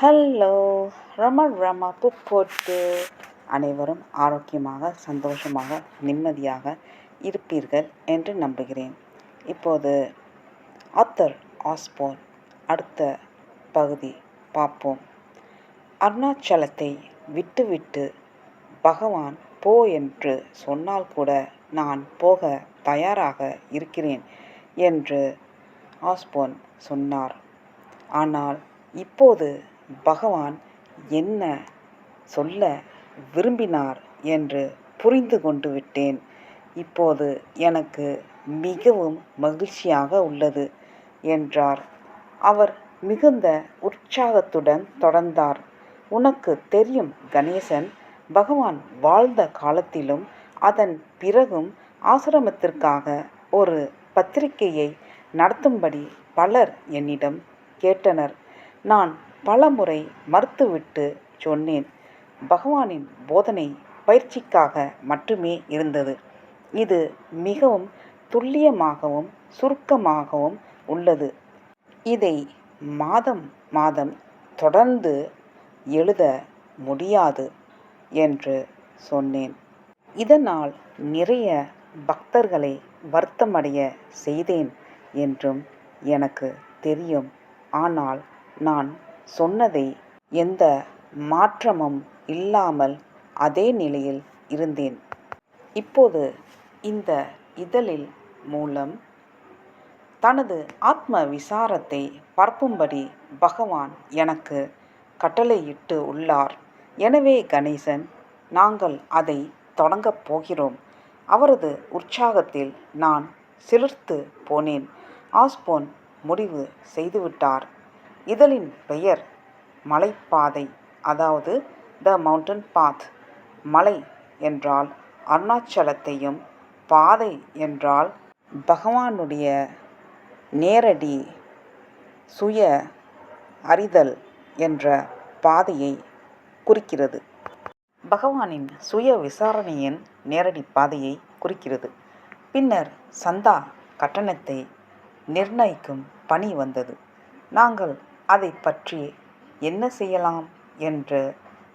Hello ரம ரம பூ போட்டு அனைவரும் ஆரோக்கியமாக சந்தோஷமாக நிம்மதியாக இருப்பீர்கள் என்று நம்புகிறேன். இப்போது ஆத்தர் ஆஸ்போன் அடுத்த பகுதி பார்ப்போம். அருணாச்சலத்தை விட்டுவிட்டு பகவான் போ என்று சொன்னால் கூட நான் போக தயாராக இருக்கிறேன் என்று ஆஸ்போன் சொன்னார். ஆனால் இப்போது பகவான் என்ன சொல்ல விரும்பினார் என்று புரிந்து கொண்டு விட்டேன். இப்போது எனக்கு மிகவும் மகிழ்ச்சியாக உள்ளது என்றார். அவர் மிகுந்த உற்சாகத்துடன் தொடர்ந்தார். உனக்கு தெரியும் கணேசன் பகவான் வாழ்ந்த காலத்திலும் அதன் பிறகும் ஆசிரமத்திற்காக ஒரு பத்திரிகையை நடத்தும்படி பலர் என்னிடம் கேட்டனர். நான் பலமுறை மறுத்துவிட்டு சொன்னேன். பகவானின் போதனை பயிற்சிக்காக மட்டுமே இருந்தது. இது மிகவும் துல்லியமாகவும் சுருக்கமாகவும் உள்ளது. இதை மாதம் மாதம் தொடர்ந்து எழுத முடியாது என்று சொன்னேன். இதனால் நிறைய பக்தர்களை வருத்தமடைய செய்தேன் என்றும் எனக்கு தெரியும். ஆனால் நான் சொன்னதை எந்த மாற்றமும் இல்லாமல் அதே நிலையில் இருந்தேன். இப்போது இந்த இதழில் மூலம் தனது ஆத்ம விசாரத்தை பரப்பும்படி பகவான் எனக்கு கட்டளையிட்டு உள்ளார். எனவே கணேசன் நாங்கள் அதை தொடங்கப் போகிறோம். அவரது உற்சாகத்தில் நான் சிலிர்த்து போனேன். ஆஸ்போன் முடிவு செய்துவிட்டார். இதழின் பெயர் மலைப்பாதை அதாவது த மவுண்டன் பாத் மலை என்றால் அருணாச்சலத்தையும் பாதை என்றால் பகவானுடைய நேரடி சுய அறிதல் என்ற பாதையை குறிக்கிறது. பகவானின் சுய விசாரணையின் நேரடி பாதையை குறிக்கிறது. பின்னர் சந்தா கட்டணத்தை நிர்ணயிக்கும் பணி வந்தது. நாங்கள் அதை பற்றி என்ன செய்யலாம் என்று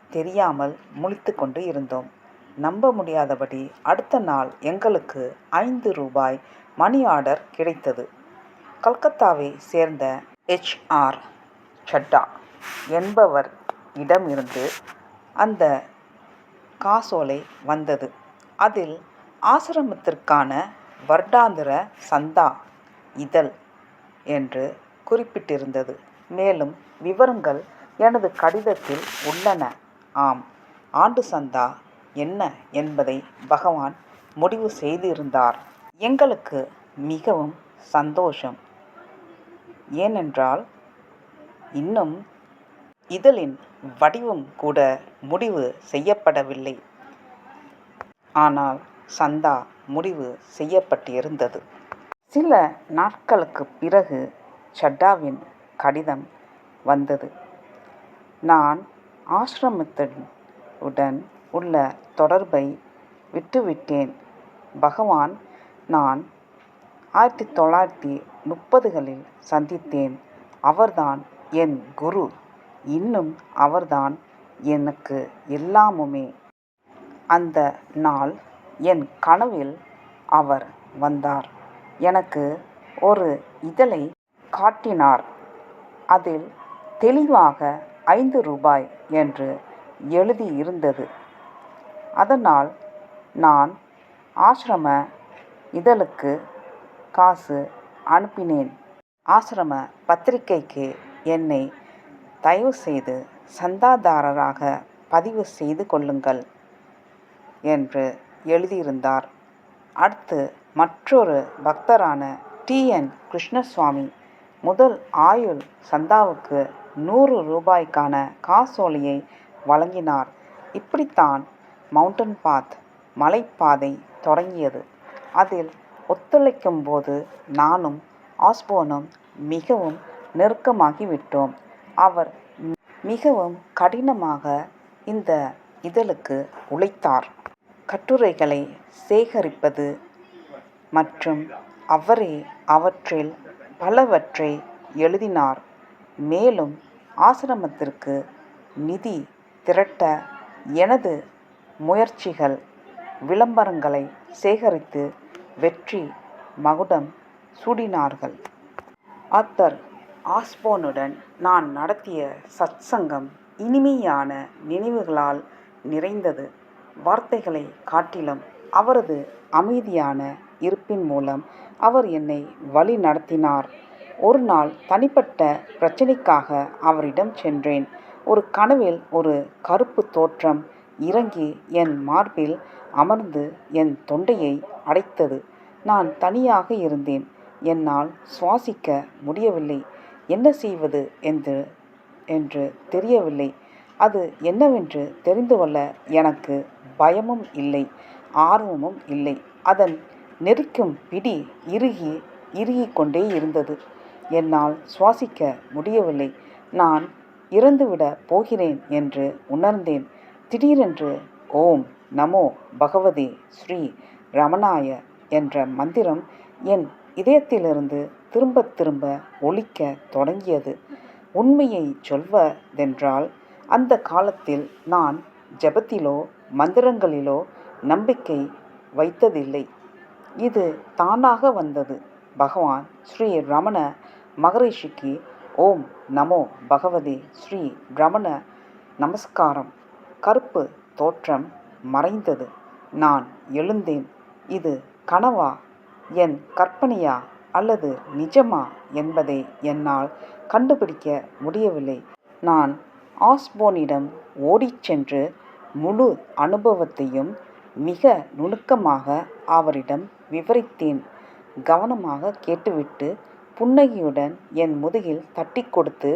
தெரியாமல் முழித்து கொண்டு இருந்தோம். நம்ப முடியாதபடி அடுத்த நாள் எங்களுக்கு ஐந்து ரூபாய் மணி ஆர்டர் கிடைத்தது. கல்கத்தாவை சேர்ந்த ஹெச்ஆர் சட்டா என்பவர் இடமிருந்து அந்த காசோலை வந்தது. அதில் ஆசிரமத்திற்கான வருடாந்திர சந்தா இதழ் என்று குறிப்பிட்டிருந்தது. மேலும் விவரங்கள் எனது கடிதத்தில் உள்ளன. ஆம் ஆண்டு சந்தா என்ன என்பதை பகவான் முடிவு செய்திருந்தார். எங்களுக்கு மிகவும் சந்தோஷம். ஏனென்றால் இன்னும் இதழின் வடிவம் கூட முடிவு செய்யப்படவில்லை. ஆனால் சந்தா முடிவு செய்யப்பட்டிருந்தது. சில நாட்களுக்கு பிறகு சட்டாவின் கடிதம் வந்தது. நான் ஆசிரமத்துடன் உள்ள தொடர்பை விட்டுவிட்டேன். பகவான் நான் ஆயிரத்தி தொள்ளாயிரத்தி முப்பதுகளில் சந்தித்தேன். அவர்தான் என் குரு. இன்னும் அவர்தான் எனக்கு எல்லாமுமே. அந்த நாள் என் கனவில் அவர் வந்தார். எனக்கு ஒரு இதழை காட்டினார். அதில் தெளிவாக ஐந்து ரூபாய் என்று எழுதியிருந்தது. அதனால் நான் ஆசிரம இதழுக்கு காசு அனுப்பினேன். ஆசிரம பத்திரிகைக்கு என்னை தயவுசெய்து சந்தாதாரராக பதிவு செய்து கொள்ளுங்கள் என்று எழுதியிருந்தார். அடுத்து மற்றொரு பக்தரான டி. என். கிருஷ்ணசுவாமி முதல் ஆயுள் சந்தாவுக்கு நூறு ரூபாய்க்கான காசோலையை வழங்கினார். இப்படித்தான் மவுண்டன் பாத் மலைப்பாதை தொடங்கியது. அதில் ஒத்துழைக்கும் போது நானும் ஆஸ்போனும் மிகவும் நெருக்கமாகிவிட்டோம். அவர் மிகவும் கடினமாக இந்த இதழுக்கு உழைத்தார். கட்டுரைகளை சேகரிப்பது மற்றும் அவரே அவற்றில் பலவற்றை எழுதினார். மேலும் ஆசிரமத்திற்கு நிதி திரட்ட எனது முயற்சிகள் விளம்பரங்களை சேகரித்து வெற்றி மகுடம் சூடினார்கள். ஆத்தர் ஆஸ்போனுடன் நான் நடத்திய சத்சங்கம் இனிமையான நினைவுகளால் நிறைந்தது. வார்த்தைகளை காட்டிலும் அவரது அமைதியான இருப்பின் மூலம் அவர் என்னை வழி நடத்தினார். ஒரு நாள் தனிப்பட்ட பிரச்சனைக்காக அவரிடம் சென்றேன். ஒரு கனவில் ஒரு கருப்பு தோற்றம் இறங்கி என் மார்பில் அமர்ந்து என் தொண்டையை அடைத்தது. நான் தனியாக இருந்தேன். என்னால் சுவாசிக்க முடியவில்லை. என்ன செய்வது என்று என்று தெரியவில்லை. அது என்னவென்று தெரிந்து கொள்ள எனக்கு பயமும் இல்லை ஆர்வமும் இல்லை. அதன் நெரிக்கும் பிடி இறுகி இறுகி கொண்டே இருந்தது. என்னால் சுவாசிக்க முடியவில்லை. நான் இறந்துவிடப் போகிறேன் என்று உணர்ந்தேன். திடீரென்று ஓம் நமோ பகவதே ஸ்ரீ ரமணாய என்ற மந்திரம் என் இதயத்திலிருந்து திரும்ப திரும்ப ஒழிக்க தொடங்கியது. உண்மையை சொல்வதென்றால் அந்த காலத்தில் நான் ஜெபத்திலோ மந்திரங்களிலோ நம்பிக்கை வைத்ததில்லை. இது தானாக வந்தது. பகவான் ஸ்ரீ ரமண மகரிஷிக்கு ஓம் நமோ பகவதி ஸ்ரீ ரமண நமஸ்காரம். கருப்பு தோற்றம் மறைந்தது. நான் எழுந்தேன். இது கனவா? என் கற்பனையா அல்லது நிஜமா என்பதை என்னால் கண்டுபிடிக்க முடியவில்லை. நான் ஆஸ்போனிடம் ஓடிச் சென்று முழு அனுபவத்தையும் மிக நுணுக்கமாக அவரிடம் விவரித்தேன். கவனமாக கேட்டுவிட்டு புன்னகையுடன் என் முதுகில் தட்டி கொடுத்து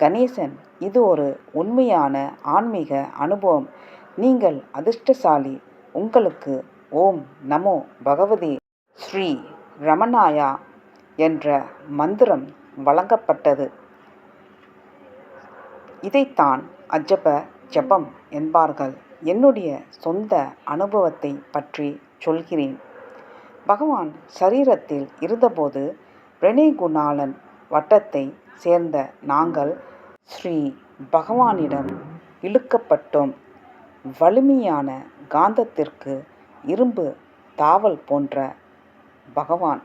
கணேசன் இது ஒரு உண்மையான ஆன்மீக அனுபவம். நீங்கள் அதிர்ஷ்டசாலி. உங்களுக்கு ஓம் நமோ பகவதி. ஸ்ரீ ரமணாயா என்ற மந்திரம் வழங்கப்பட்டது. இதைத்தான் அஜப ஜபம் என்பார்கள். என்னுடைய சொந்த அனுபவத்தை பற்றி சொல்கிறேன். பகவான் சரீரத்தில் இருந்தபோது ரெனே குணாலன் வட்டத்தை சேர்ந்த நாங்கள் ஸ்ரீ பகவானிடம் இழுக்கப்பட்டோம். வலிமையான காந்தத்திற்கு இரும்பு தாவல் போன்ற பகவான்.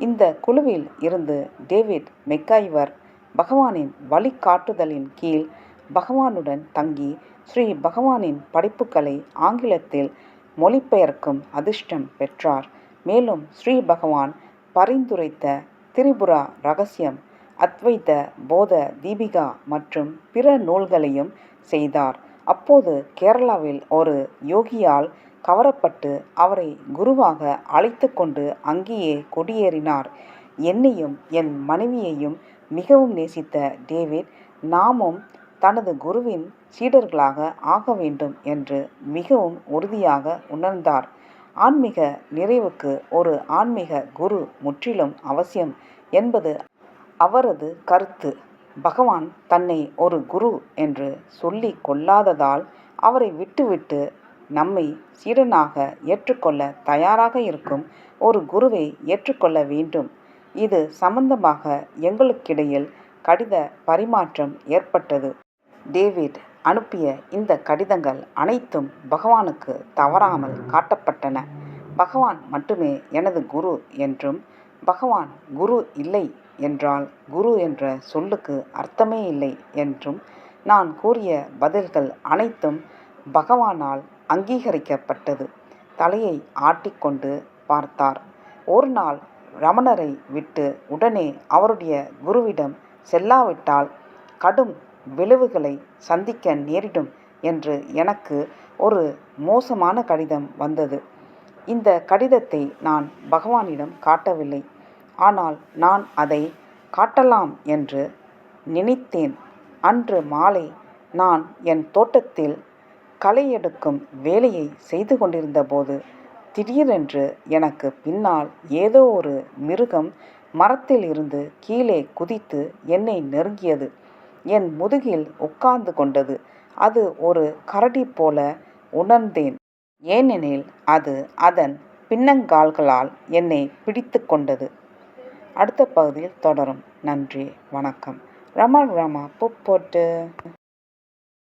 இந்த குழுவில் இருந்து டேவிட் மெக்காய்வர் பகவானின் வழிகாட்டுதலின் கீழ் பகவானுடன் தங்கி ஸ்ரீ பகவானின் படைப்புகளை ஆங்கிலத்தில் மொழிபெயர்க்கும் அதிர்ஷ்டம் பெற்றார். மேலும் ஸ்ரீ பகவான் பரிந்துரைத்த திரிபுரா ரகசியம் அத்வைத போத தீபிகா மற்றும் பிற நூல்களையும் செய்தார். அப்போது கேரளாவில் ஒரு யோகியால் கவரப்பட்டு அவரை குருவாக அழைத்து கொண்டு அங்கேயே குடியேறினார். என்னையும் என் மனைவியையும் மிகவும் நேசித்த டேவிட் நாமும் தனது குருவின் சீடர்களாக ஆக வேண்டும் என்று மிகவும் உறுதியாக உணர்ந்தார். ஆன்மீக நிறைவுக்கு ஒரு ஆன்மீக குரு முற்றிலும் அவசியம் என்பது அவரது கருத்து. பகவான் தன்னை ஒரு குரு என்று சொல்லி கொள்ளாததால் அவரை விட்டுவிட்டு நம்மை சீடனாக ஏற்றுக்கொள்ள தயாராக இருக்கும் ஒரு குருவை ஏற்றுக்கொள்ள வேண்டும். இது சம்பந்தமாக எங்களுக்கிடையில் கடித பரிமாற்றம் ஏற்பட்டது. டேவிட் அனுப்பிய இந்த கடிதங்கள் அனைத்தும் பகவானுக்கு தவறாமல் காட்டப்பட்டன. பகவான் மட்டுமே எனது குரு என்றும் பகவான் குரு இல்லை என்றால் குரு என்ற சொல்லுக்கு அர்த்தமே இல்லை என்றும் நான் கூறிய பதில்கள் அனைத்தும் பகவானால் அங்கீகரிக்கப்பட்டது. தலையை ஆட்டிக்கொண்டு பார்த்தார். ஒரு நாள் ரமணரை விட்டு உடனே அவருடைய குருவிடம் செல்லாவிட்டால் கடும் விளைவுகளை சந்திக்க நேரிடும் என்று எனக்கு ஒரு மோசமான கடிதம் வந்தது. இந்த கடிதத்தை நான் பகவானிடம் காட்டவில்லை. ஆனால் நான் அதை காட்டலாம் என்று நினைத்தேன். அன்று மாலை நான் என் தோட்டத்தில் களை எடுக்கும் வேலையை செய்து கொண்டிருந்தபோது திடீரென்று எனக்கு பின்னால் ஏதோ ஒரு மிருகம் மரத்தில் இருந்து கீழே குதித்து என்னை நெருங்கியது. என் முதுகில் உட்கார்ந்து கொண்டது. அது ஒரு கரடி போல உணர்ந்தேன். ஏனெனில் அது அதன் பின்னங்கால்களால் என்னை பிடித்து கொண்டது. அடுத்த பகுதியில் தொடரும். நன்றி. வணக்கம். ரமா ரமா புப்போட்டு போட்டு.